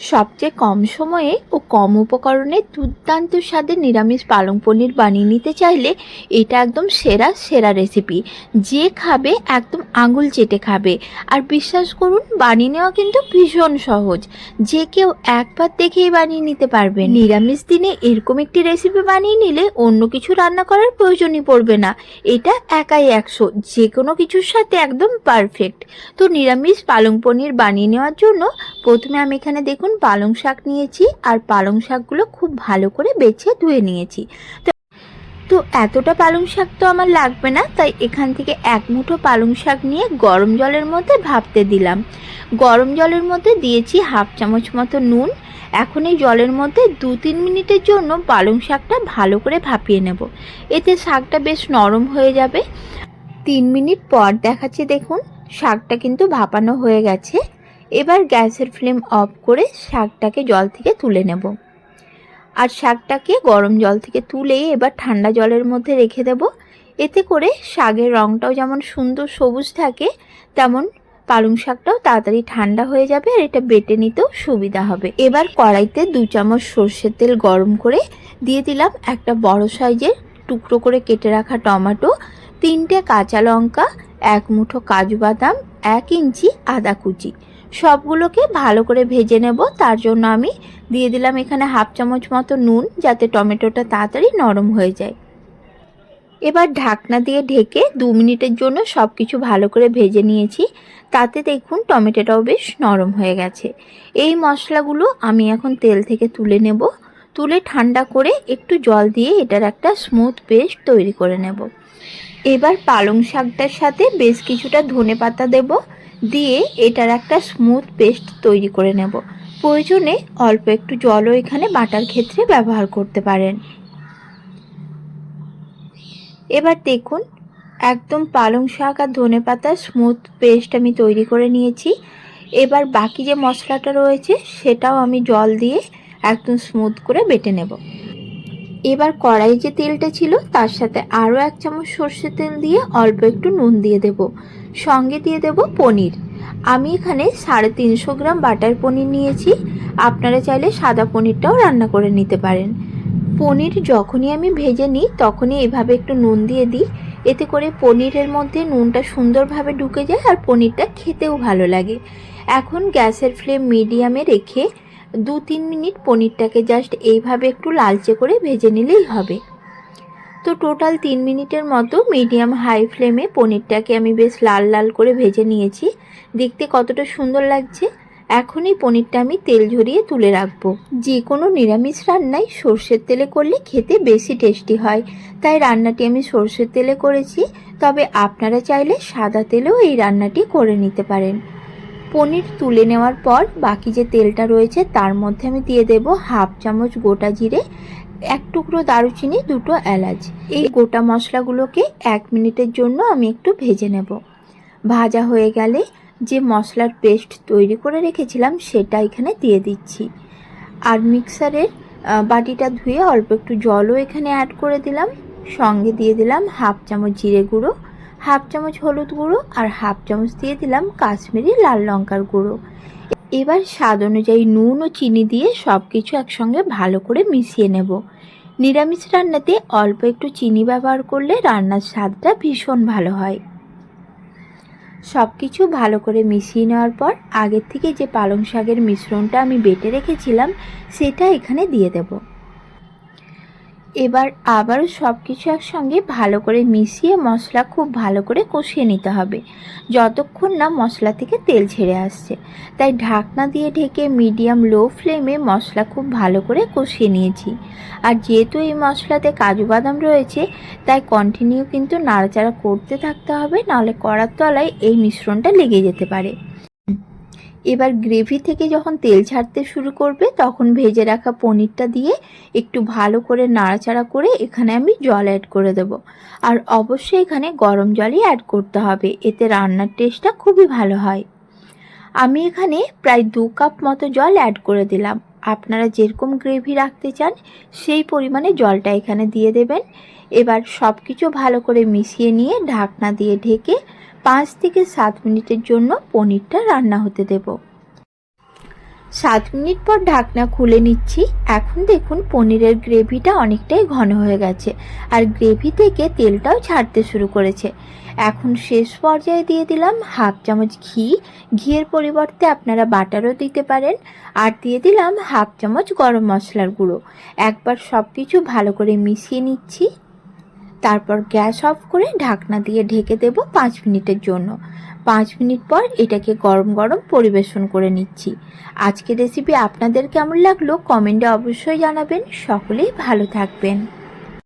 সবচেয়ে কম সময়ে ও কম উপকরণে দুর্দান্ত স্বাদে নিরামিষ পালং পনির বানিয়ে নিতে চাইলে এটা একদম সেরা সেরা রেসিপি যে খাবে একদম আঙুল চেটে খাবে। আর বিশ্বাস করুন, বানিয়ে নেওয়া কিন্তু ভীষণ সহজ। যে কেউ একবার দেখেই বানিয়ে নিতে পারবে নিরামিষ দিনে এরকম একটি রেসিপি বানিয়ে নিলে অন্য কিছু রান্না করার প্রয়োজনই পড়বে না। এটা একাই একশো। যে কোনো কিছুর সাথে একদম পারফেক্ট তো নিরামিষ পালং পনির বানিয়ে নেওয়ার জন্য প্রথমে আমি এখানে দেখুন পালং শাক নিয়েছি আর পালং শাকগুলো খুব ভালো করে বেছে ধুয়ে নিয়েছি। তো তো এতটা পালং শাক তো আমার লাগবে না, তাই এখান থেকে এক মুঠো পালং শাক নিয়ে গরম জলের মধ্যে ভাপতে দিলাম। গরম জলের মধ্যে দিয়েছি হাফ চামচ মতো নুন। এখন এই জলের মধ্যে দু তিন মিনিটের জন্য পালং শাকটা ভালো করে ভাপিয়ে নেব। এতে শাকটা বেশ নরম হয়ে যাবে। তিন মিনিট পর দেখাচ্ছি দেখুন, শাকটা কিন্তু ভাপানো হয়ে গেছে। এবার গ্যাসের ফ্লেম অফ করে শাকটাকে জল থেকে তুলে নেব। আর শাকটাকে গরম জল থেকে তুলে এবার ঠান্ডা জলের মধ্যে রেখে দেব। এতে করে শাকের রঙটাও যেমন সুন্দর সবুজ থাকে, তেমন পালং শাকটাও তাড়াতাড়ি ঠান্ডা হয়ে যাবে আর এটা বেটে নিতেও সুবিধা হবে। এবার কড়াইতে দু চামচ সর্ষের তেল গরম করে দিয়ে দিলাম একটা বড় সাইজের টুকরো করে কেটে রাখা টমেটো, তিনটে কাঁচা লঙ্কা, এক মুঠো কাজু বাদাম, এক ইঞ্চি আদা কুচি। সবগুলোকে ভালো করে ভেজে নেব। তার জন্য আমি দিয়ে দিলাম এখানে হাফ চামচ মতো নুন, যাতে টমেটোটা তাড়াতাড়ি নরম হয়ে যায়। এবার ঢাকনা দিয়ে ঢেকে দু মিনিটের জন্য সব কিছু ভালো করে ভেজে নিয়েছি। তাতে দেখুন টমেটোটাও বেশ নরম হয়ে গেছে। এই মশলাগুলো আমি এখন তেল থেকে তুলে নেব। তুলে ঠান্ডা করে একটু জল দিয়ে এটার একটা স্মুথ পেস্ট তৈরি করে নেব। এবার পালং শাকটার সাথে বেশ কিছুটা ধনে পাতা দেবো, দিয়ে এটার একটা স্মুথ পেস্ট তৈরি করে নেব। প্রয়োজনে অল্প একটু জলও এখানে বাটার ক্ষেত্রে ব্যবহার করতে পারেন। এবার দেখুন, একদম পালং শাক আর ধনে পাতার স্মুথ পেস্ট আমি তৈরি করে নিয়েছি। এবার বাকি যে মশলাটা রয়েছে, সেটাও আমি জল দিয়ে একদম স্মুথ করে বেটে নেব। এবার কড়াই যে তেলটা ছিল, তার সাথে আরও এক চামচ সর্ষে তেল দিয়ে অল্প একটু নুন দিয়ে দেব। সঙ্গে দিয়ে দেব পনির। আমি এখানে সাড়ে তিনশো গ্রাম বাটার পনির নিয়েছি। আপনারা চাইলে সাদা পনিরটাও রান্না করে নিতে পারেন। পনির যখনই আমি ভেজে নিই, তখনই এভাবে একটু নুন দিয়ে দিই। এতে করে পনিরের মধ্যে নুনটা সুন্দরভাবে ঢুকে যায় আর পনিরটা খেতেও ভালো লাগে। এখন গ্যাসের ফ্লেম মিডিয়ামে রেখে দু তিন মিনিট পনিরটাকে জাস্ট এইভাবে একটু লালচে করে ভেজে নিলেই হবে। তো টোটাল তিন মিনিটের মতো মিডিয়াম হাই ফ্লেমে পনিরটাকে আমি বেশ লাল লাল করে ভেজে নিয়েছি। দেখতে কতটা সুন্দর লাগছে। এখনই পনিরটা আমি তেল ঝরিয়ে তুলে রাখব। যে কোনো নিরামিষ রান্নায় সর্ষের তেলে করলে খেতে বেশি টেস্টি হয়। তাই রান্নাটি আমি সর্ষের তেলে করেছি। তবে আপনারা চাইলে সাদা তেলেও এই রান্নাটি করে নিতে পারেন। পনির তুলে নেওয়ার পর বাকি যে তেলটা রয়েছে তার মধ্যে আমি দিয়ে দেব হাফ চামচ গোটা জিরে, এক টুকরো দারুচিনি, দুটো এলাচ। এই গোটা মশলাগুলোকে এক মিনিটের জন্য আমি একটু ভেজে নেব। ভাজা হয়ে গেলে যে মশলার পেস্ট তৈরি করে রেখেছিলাম সেটা এখানে দিয়ে দিচ্ছি। আর মিক্সারের বাটিটা ধুয়ে অল্প একটু জলও এখানে অ্যাড করে দিলাম। সঙ্গে দিয়ে দিলাম হাফ চামচ জিরে গুঁড়ো। হাফ চামচ হলুদ গুঁড়ো আর হাফ চামচ দিয়ে দিলাম কাশ্মীরি লাল লঙ্কার গুঁড়ো। এবার স্বাদ অনুযায়ী নুন ও চিনি দিয়ে সব কিছু একসঙ্গে ভালো করে মিশিয়ে নেব। নিরামিষ রান্নাতে অল্প একটু চিনি ব্যবহার করলে রান্নার স্বাদটা ভীষণ ভালো হয়। সব কিছু ভালো করে মিশিয়ে নেওয়ার পর আগের থেকে যে পালং শাকের মিশ্রণটা আমি বেটে রেখেছিলাম, সেটা এখানে দিয়ে দেবো। এবার আবারও সব কিছু একসঙ্গে ভালো করে মিশিয়ে মশলা খুব ভালো করে কষিয়ে নিতে হবে। যতক্ষণ না মশলা থেকে তেল ছেড়ে আসছে। তাই ঢাকনা দিয়ে ঢেকে মিডিয়াম লো ফ্লেমে মশলা খুব ভালো করে কষিয়ে নিয়েছি। আর যেহেতু এই মশলাতে কাজু বাদাম রয়েছে, তাই কন্টিনিউ কিন্তু নাড়াচাড়া করতে থাকতে হবে, নাহলে কড়ার তলায় এই মিশ্রণটা লেগে যেতে পারে। এবার গ্রেভি থেকে যখন তেল ছাড়তে শুরু করবে, তখন ভেজে রাখা পনিরটা দিয়ে একটু ভালো করে নাড়াচাড়া করে এখানে আমি জল অ্যাড করে দেব। আর অবশ্যই এখানে গরম জলই অ্যাড করতে হবে, এতে রান্নার টেস্টটা খুবই ভালো হয়। আমি এখানে প্রায় দু কাপ মতো জল অ্যাড করে দিলাম। আপনারা যেরকম গ্রেভি রাখতে চান, সেই পরিমাণে জলটা এখানে দিয়ে দেবেন। এবার সব কিছু ভালো করে মিশিয়ে নিয়ে ঢাকনা দিয়ে ঢেকে পাঁচ থেকে সাত মিনিটের জন্য পনিরটা রান্না হতে দেব। সাত মিনিট পর ঢাকনা খুলে নিচ্ছি। এখন দেখুন পনিরের গ্রেভিটা অনেকটাই ঘন হয়ে গেছে আর গ্রেভি থেকে তেলটাও ছাড়তে শুরু করেছে। এখন শেষ পর্যায়ে দিয়ে দিলাম হাফ চামচ ঘি। ঘিয়ের পরিবর্তে আপনারা বাটারও দিতে পারেন। আর দিয়ে দিলাম হাফ চামচ গরম মশলার গুঁড়ো। একবার সব কিছু ভালো করে মিশিয়ে নিচ্ছি। তারপর গ্যাস অফ করে ঢাকনা দিয়ে ঢেকে দেব পাঁচ মিনিটের জন্য। পাঁচ মিনিট পর এটাকে গরম গরম পরিবেশন করে নিচ্ছি। আজকে রেসিপি আপনাদের কেমন লাগল কমেন্টে অবশ্যই জানাবেন। সকলেই ভালো থাকবেন।